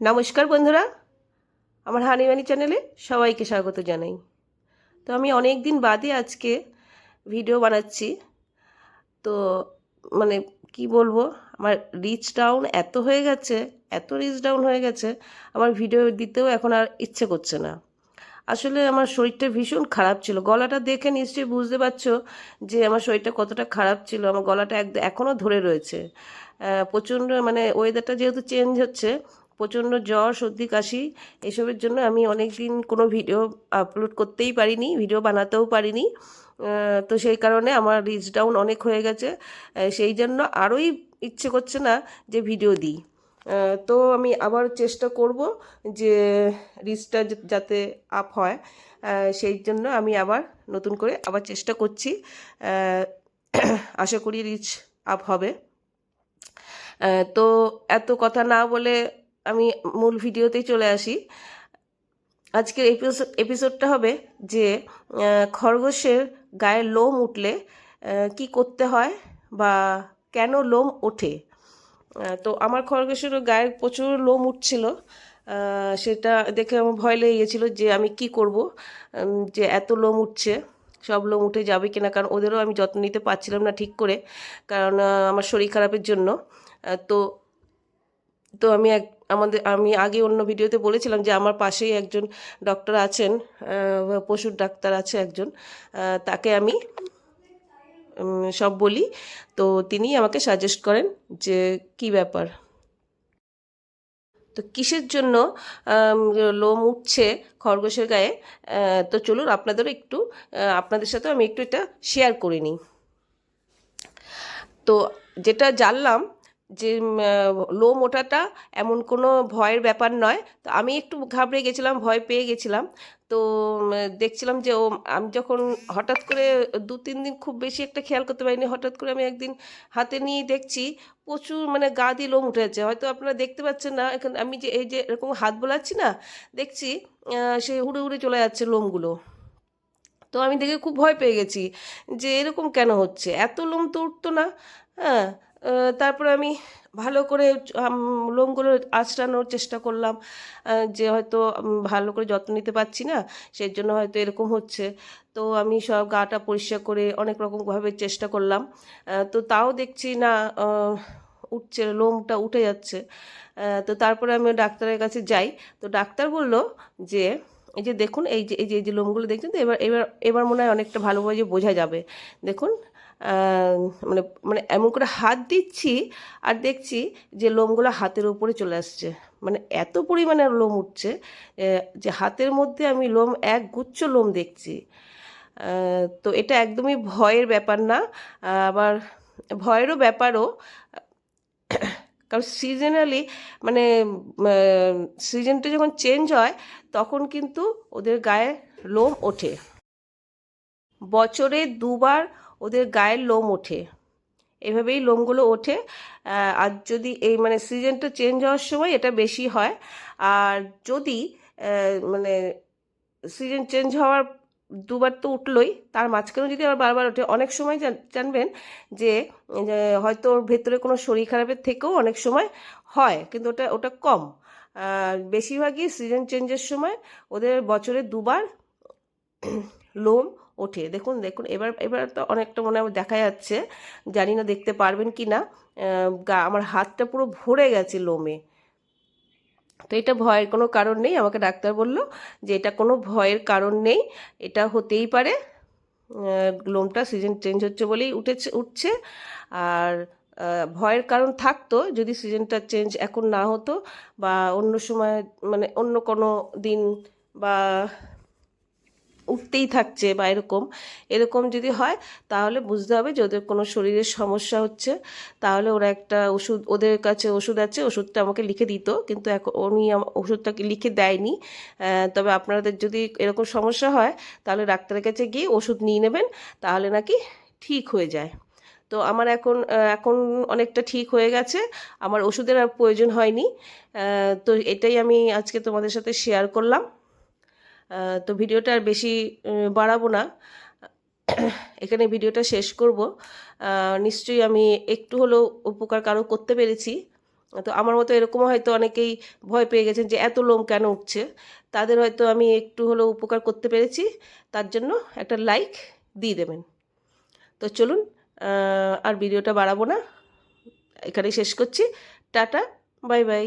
নমস্কার বন্ধুরা, আমার হানিমানি চ্যানেলে সবাইকে স্বাগত জানাই। তো আমি অনেক দিন বাদে আজকে ভিডিও বানাচ্ছি। তো মানে কি বলব, আমার রিচ ডাউন এত হয়ে গেছে, এত রিচ ডাউন হয়ে গেছে, আমার ভিডিও দিতেও এখন আর ইচ্ছে করছে না। আসলে আমার শরীরটা ভীষণ খারাপ ছিল। গলাটা দেখে নিশ্চয়ই বুঝতে পারছ যে আমার শরীরটা কতটা খারাপ ছিল। আমার গলাটা একদম এখনও ধরে রয়েছে। প্রচণ্ড মানে ওয়েদারটা যেহেতু চেঞ্জ হচ্ছে প্রচণ্ড জ্বর, সর্দি, কাশি, এসবের জন্য আমি অনেক দিন কোনো ভিডিও আপলোড করতেই পারিনি, ভিডিও বানাতেও পারিনি। তো সেই কারণে আমার রিচ ডাউন অনেক হয়ে গেছে। সেই জন্য আরোই ইচ্ছে করছে না যে ভিডিও দিই। তো আমি আবার চেষ্টা করব যে রিচটা যাতে আপ হয়। সেই জন্য আমি আবার নতুন করে আবার চেষ্টা করছি। আশা করি রিচ আপ হবে। তো এত কথা না বলে আমি মূল ভিডিওতেই চলে আসি। আজকের এপিসোড এপিসোডটা হবে যে খরগোশের গায়ে লোম উঠলে কি করতে হয় বা কেন লোম ওঠে? তো আমার খরগোশেরও গায়ে প্রচুর লোম উঠছিল। সেটা দেখে আমার ভয় লেগে গেছিল যে আমি কি করব যে এত লোম উঠছে, সব লোম উঠে যাবে কিনা, কারণ ওদেরও আমি যত্ন নিতে পারছিলাম না ঠিক করে, কারণ আমার শরীর খারাপের জন্য। তো তো আমি এক, আমাদের, আমি আগে অন্য ভিডিওতে বলেছিলাম যে আমার পাশেই একজন ডক্টর আছেন পশুর ডাক্তার আছে একজন তাকে আমি সব বলি। তো তিনি আমাকে সাজেস্ট করেন যে কি ব্যাপার? তো কিসের জন্য লোম উঠছে খরগোশের গায়ে? তো চলুন আপনাদেরও একটু আপনাদের সাথেও আমি একটু এটা শেয়ার করে নিই। তো যেটা জানলাম যে লোম ওঠাটা এমন কোনো ভয়ের ব্যাপার নয়। তো আমি একটু ঘাবড়ে গেছিলাম, ভয় পেয়ে গেছিলাম। তো দেখছিলাম যে, ও, আমি যখন হঠাৎ করে দু, তিন দিন খুব বেশি একটা খেয়াল করতে পারিনি, হঠাৎ করে আমি একদিন হাতে নিয়ে দেখছি প্রচুর মানে গা দিয়ে লোম উঠে যাচ্ছে। হয়তো আপনারা দেখতে পাচ্ছেন না, এখন আমি যে, এই যে, এরকম হাত বোলাচ্ছি না, দেখছি সে উড়ে উড়ে চলে যাচ্ছে লোমগুলো। তো আমি দেখে খুব ভয় পেয়ে গেছি যে, এরকম কেন হচ্ছে? এত লোম তো উঠতো না হ্যাঁ? তারপরে আমি ভালো করে লোমগুলো আঁচড়ানোর চেষ্টা করলাম যে হয়তো ভালো করে যত্ন নিতে পারছি না সেই জন্য হয়তো এরকম হচ্ছে। তো আমি সব গাটা পরিষ্কার করে অনেক রকমভাবে চেষ্টা করলাম। তো তাও দেখছি না উঠছে, লোমটা উঠে যাচ্ছে। তো তারপরে আমি ডাক্তারের কাছে যাই। তো ডাক্তার বলল যে, এই যে দেখুন, এই যে এই যে এই যে লোমগুলো দেখছেন তো, এবার এবার এবার মনে হয় অনেকটা ভালোভাবে বোঝা যাবে। দেখুন মানে মানে এমন করে হাত দিচ্ছি আর দেখছি যে লোমগুলো হাতের উপরে চলে আসছে। মানে এত পরিমাণে লোম উঠছে যে হাতের মধ্যে আমি লোম, এক গুচ্ছ লোম দেখছি। তো এটা একদমই ভয়ের ব্যাপার না। আবার ভয়েরও ব্যাপারও, কারণ সিজনালি মানে সিজনটা যখন চেঞ্জ হয়, তখন কিন্তু ওদের গায়ে লোম ওঠে। বছরে দুবার ওদের গায়ের লোম ওঠে। এভাবেই লোমগুলো ওঠে। আর যদি এই মানে সিজনটা চেঞ্জ হওয়ার সময় এটা বেশি হয়। আর যদি মানে সিজন চেঞ্জ হওয়ার দুবার তো উঠলোই, তার মাঝখানে যদি আবার বারবার ওঠে, অনেক সময় জানবেন যে হয়তো ওর ভেতরে কোনো শরীর খারাপের থেকেও অনেক সময় হয়, কিন্তু ওটা ওটা কম। বেশিরভাগই সিজন চেঞ্জের সময় ওদের বছরে দুবার লোম ওঠে। দেখুন দেখুন, এবার এবার তো অনেকটা মনে হয় দেখা যাচ্ছে, জানি না দেখতে পারবেন কি না আমার হাতটা পুরো ভরে গেছে লোমে। তো এটা ভয়ের কোনো কারণ নেই, আমাকে ডাক্তার বলল যে এটা কোনো ভয়ের কারণ নেই, এটা হতেই পারে লোমটা সিজন চেঞ্জ হচ্ছে বলেই উঠেছে, উঠছে। আর ভয়ের কারণ থাকতো যদি সিজনটা চেঞ্জ এখন না হতো বা অন্য সময় মানে অন্য কোনো দিন বা উঠতেই থাকছে বা এরকম এরকম যদি হয়, তাহলে বুঝতে হবে যে ওদের কোনো শরীরের সমস্যা হচ্ছে। তাহলে ওরা একটা ওষুধ, ওদের কাছে ওষুধ আছে, ওষুধটা আমাকে লিখে দিত, কিন্তু এখন উনি ওষুধটাকে লিখে দেয়নি। তবে আপনাদের যদি এরকম সমস্যা হয়, তাহলে ডাক্তারের কাছে গিয়ে ওষুধ নিয়ে নেবেন, তাহলে নাকি ঠিক হয়ে যায়। তো আমার এখন এখন অনেকটা ঠিক হয়ে গেছে, আমার ওষুধের আর প্রয়োজন হয়নি। তো এটাই আমি আজকে তোমাদের সাথে শেয়ার করলাম। তো ভিডিওটা আর বেশি বাড়াবো না। এখানে ভিডিওটা শেষ করব। নিশ্চয়ই আমি একটু হলেও উপকার কারও করতে পেরেছি। তো আমার মতো এরকম হয়তো অনেকেই ভয় পেয়ে গেছেন যে, এত লোম কেন উঠছে? তাদের হয়তো আমি একটু হলেও উপকার করতে পেরেছি। তার জন্য একটা লাইক দিয়ে দেবেন। তো চলুন আর ভিডিওটা বাড়াবো না। এখানেই শেষ করছি। Tata, bye bye.